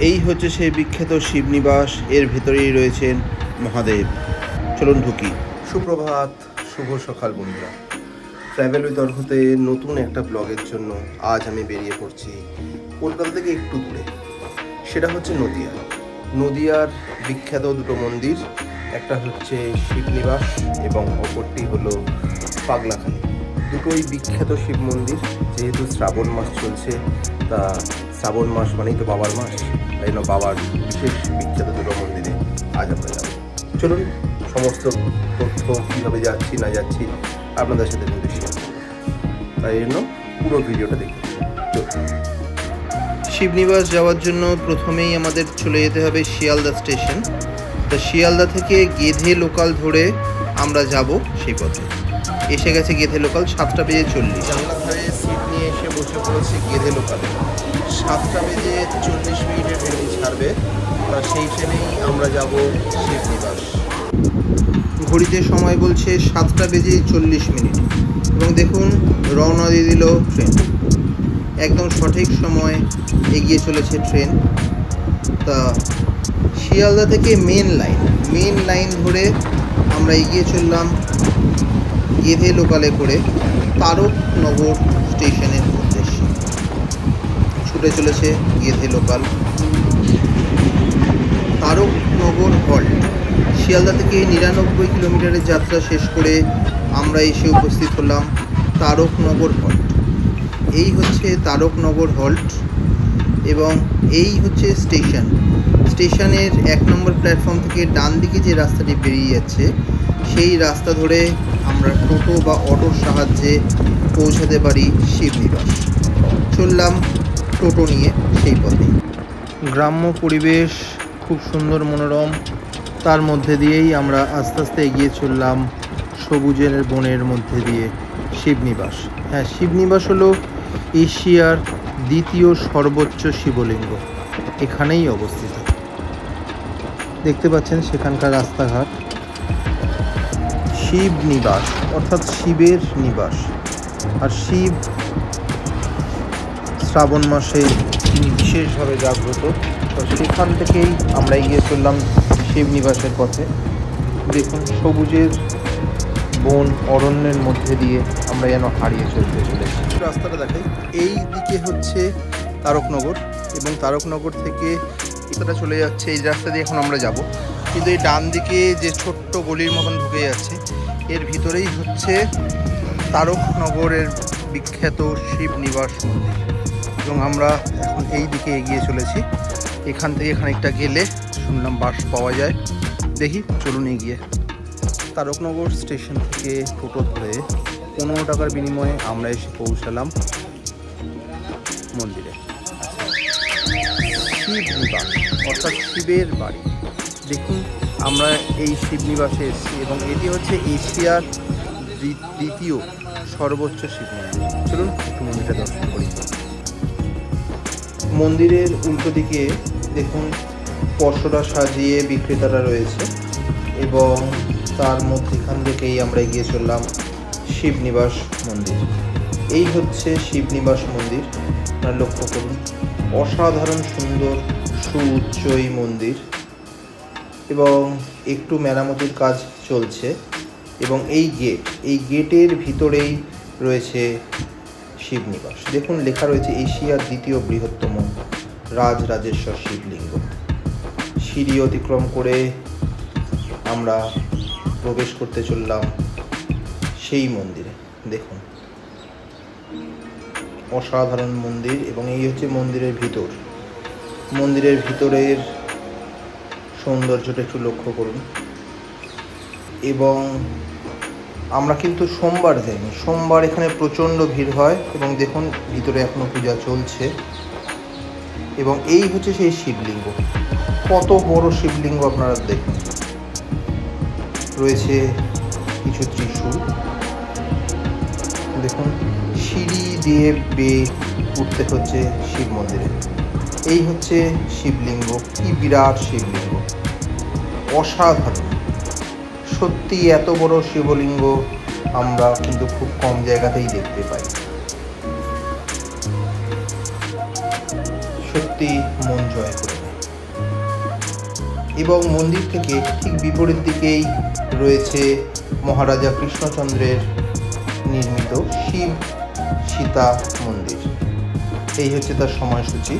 এই হচ্ছে সেই বিখ্যাত শিবনিবাস, এর ভেতরেই রয়েছেন মহাদেব। চলুন ঢুকি। সুপ্রভাত, শুভ সকাল বন্ধুরা। ট্রাভেল উইথ অর্ঘতে নতুন একটা ব্লগের জন্য আজ আমি বেরিয়ে পড়ছি কলকাতা থেকে একটু দূরে। সেটা হচ্ছে নদিয়া। নদিয়ার বিখ্যাত দুটো মন্দির, একটা হচ্ছে শিবনিবাস এবং অপরটি হলো পাগলাখালী। দুটোই বিখ্যাত শিব মন্দির, যেহেতু শ্রাবণ মাস চলছে, তা শ্রাবণ মাস মানেই তো বাবার মাস। তাই জন্য বাবার বিশেষ বিখ্যাত দুটো মন্দিরে আজ আমরা যাব। চলুন সমস্ত তথ্য কীভাবে যাচ্ছি না যাচ্ছি আপনাদের সাথে কিন্তু শেয়ার তাই জন্য পুরো ভিডিওটা দেখতে চলুন। শিবনিবাস যাওয়ার জন্য প্রথমেই আমাদের চলে যেতে হবে শিয়ালদা স্টেশন। তা শিয়ালদা থেকে গেধে লোকাল ধরে আমরা যাব সেই পথে। এসে গেছে গেধে লোকাল সাতটা বেজে চল্লিশ। এসে বসে পড়েছি গেধে লোকালে। সাতটা বেজে চল্লিশ মিনিটের ট্রেনটি ছাড়বে। তা সেই ট্রেনেই আমরা যাব শিবনিবাস ঘড়িতে সময় বলছে সাতটা বেজে চল্লিশ মিনিট। এবং দেখুন, রওনা দিয়ে দিল ট্রেন। একদম সঠিক সময় এগিয়ে চলেছে ট্রেন। তা শিয়ালদা থেকে মেন লাইন মেন লাইন ধরে আমরা এগিয়ে চললাম গেধে লোকালে করে তারকনগর ছুটে চলেছে গেধে লোকাল। তারকনগর হল্ট। শিয়ালদা থেকে নিরানব্বই কিলোমিটারের যাত্রা শেষ করে আমরা এসে উপস্থিত হলাম তারকনগর হল্ট। এই হচ্ছে তারকনগর হল্ট এবং এই হচ্ছে স্টেশন। স্টেশনের এক নম্বর প্ল্যাটফর্ম থেকে ডান দিকে যে রাস্তাটি বেরিয়ে যাচ্ছে, সেই রাস্তা ধরে আমরা টোটো বা অটোর সাহায্যে পৌঁছাতে পারি শিবনিবাস চললাম টোটো নিয়ে সেই পথে। গ্রাম্য পরিবেশ খুব সুন্দর মনোরম। তার মধ্যে দিয়েই আমরা আস্তে আস্তে এগিয়ে চললাম সবুজের বনের মধ্যে দিয়ে শিবনিবাস। হ্যাঁ শিবনিবাস হলো এশিয়ার দ্বিতীয় সর্বোচ্চ শিবলিঙ্গ। এখানেই অবস্থিত। দেখতে পাচ্ছেন সেখানকার রাস্তাঘাট। শিব নিবাস অর্থাৎ শিবের নিবাস। আর শিব শ্রাবণ মাসে তিনি বিশেষভাবে জাগ্রত। তো সেখান থেকেই আমরা এগিয়ে চললাম শিব নিবাসের পথে। দেখুন, সবুজের বন অরণ্যের মধ্যে দিয়ে আমরা যেন হারিয়ে চলতে চলেছি। রাস্তাটা দেখাই। এই দিকে হচ্ছে তারকনগর এবং তারকনগর থেকে রাস্তাটা চলে যাচ্ছে, এই রাস্তা দিয়ে এখন আমরা যাব। কিন্তু এই ডান দিকে যে ছোট্ট গলির মতন ঢুকে যাচ্ছে, এর ভিতরেই হচ্ছে তারকনগরের বিখ্যাত শিব নিবাস মন্দির। এবং আমরা এখন এই দিকে এগিয়ে চলেছি। এখান থেকে খানিকটা গেলে শুনলাম বাস পাওয়া যায়। দেখি, চলুন এগিয়ে। তারকনগর স্টেশন থেকে টোটো ধরে পনেরো টাকার বিনিময়ে আমরা এসে পৌঁছালাম মন্দিরে। শিবনিবাস, অর্থাৎ শিবের বাড়ি। দেখুন, আমরা এই শিবনিবাসে এসেছি এবং এটি হচ্ছে এশিয়ার দ্বি- দ্বিতীয় সর্বোচ্চ শিব মন্দির চলুন একটু মন্দিরটা দর্শন করি। মন্দিরের উল্টো দিকে দেখুন পশরা সাজিয়ে বিক্রেতারা রয়েছে এবং তার মধ্যেখান থেকেই আমরা এগিয়ে চললাম শিবনিবাস মন্দির। এই হচ্ছে শিবনিবাস মন্দির। আপনারা লক্ষ্য করুন, অসাধারণ সুন্দর সুউচ্চ এই মন্দির এবং একটু মেরামতির কাজ চলছে এবং এই গেট, এই গেটের ভিতরেই রয়েছে শিবনিবাস। দেখুন, লেখা রয়েছে এশিয়ার দ্বিতীয় বৃহত্তম রাজরাজেশ্বর শিবলিঙ্গ। সিঁড়ি অতিক্রম করে আমরা প্রবেশ করতে চললাম সেই মন্দিরে। দেখুন, অসাধারণ মন্দির এবং এই হচ্ছে মন্দিরের ভিতর। মন্দিরের ভিতরের সৌন্দর্যটা একটু লক্ষ্য করুন। এবং আমরা কিন্তু সোমবার যাইনি। সোমবার এখানে প্রচণ্ড ভিড় হয় এবং দেখুন ভিতরে এখনও পূজা চলছে। এবং এই হচ্ছে সেই শিবলিঙ্গ। কত বড় শিবলিঙ্গ আপনারা দেখুন। রয়েছে কিছু ত্রিশূল। দেখুন, সিঁড়ি দিয়ে বেয়ে উঠতে হচ্ছে শিব মন্দিরে। এই হচ্ছে শিবলিঙ্গ, কি বিরাট শিবলিঙ্গ। অসাধারণ। সত্যি এত বড় শিবলিঙ্গ আমরা কিন্তু খুব কম জায়গাতেই দেখতে পাই। সত্যি মন জয় করে এবং মন্দির থেকে ঠিক বিপরীত দিকেই রয়েছে মহারাজা কৃষ্ণচন্দ্রের নির্মিত শিব সীতা মন্দির। এই হচ্ছে তার সময়সূচি।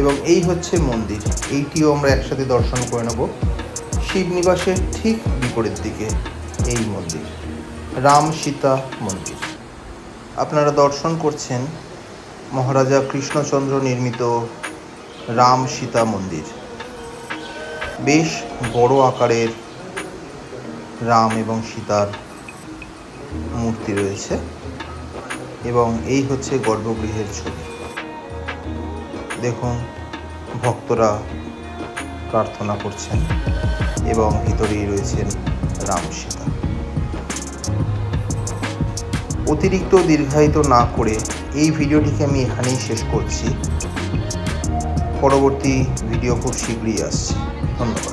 এবং এই হচ্ছে মন্দির। এইটিও আমরা একসাথে দর্শন করে নেব। শিবনিবাসের ঠিক বিপরীত দিকে এই মন্দির, রাম সীতা মন্দির। আপনারা দর্শন করছেন মহারাজা কৃষ্ণচন্দ্র নির্মিত রাম সীতা মন্দির। বেশ বড় আকারের রাম এবং সীতার মূর্তি রয়েছে এবং এই হচ্ছে গর্ভগৃহের ছবি। দেখুন, ভক্তরা প্রার্থনা করছেন এবং ভিতরেই রয়েছেন রাম সীতা। অতিরিক্ত দীর্ঘায়িত না করে এই ভিডিওটিকে আমি এখানেই শেষ করছি। পরবর্তী ভিডিও খুব শীঘ্রই আসছে। ধন্যবাদ।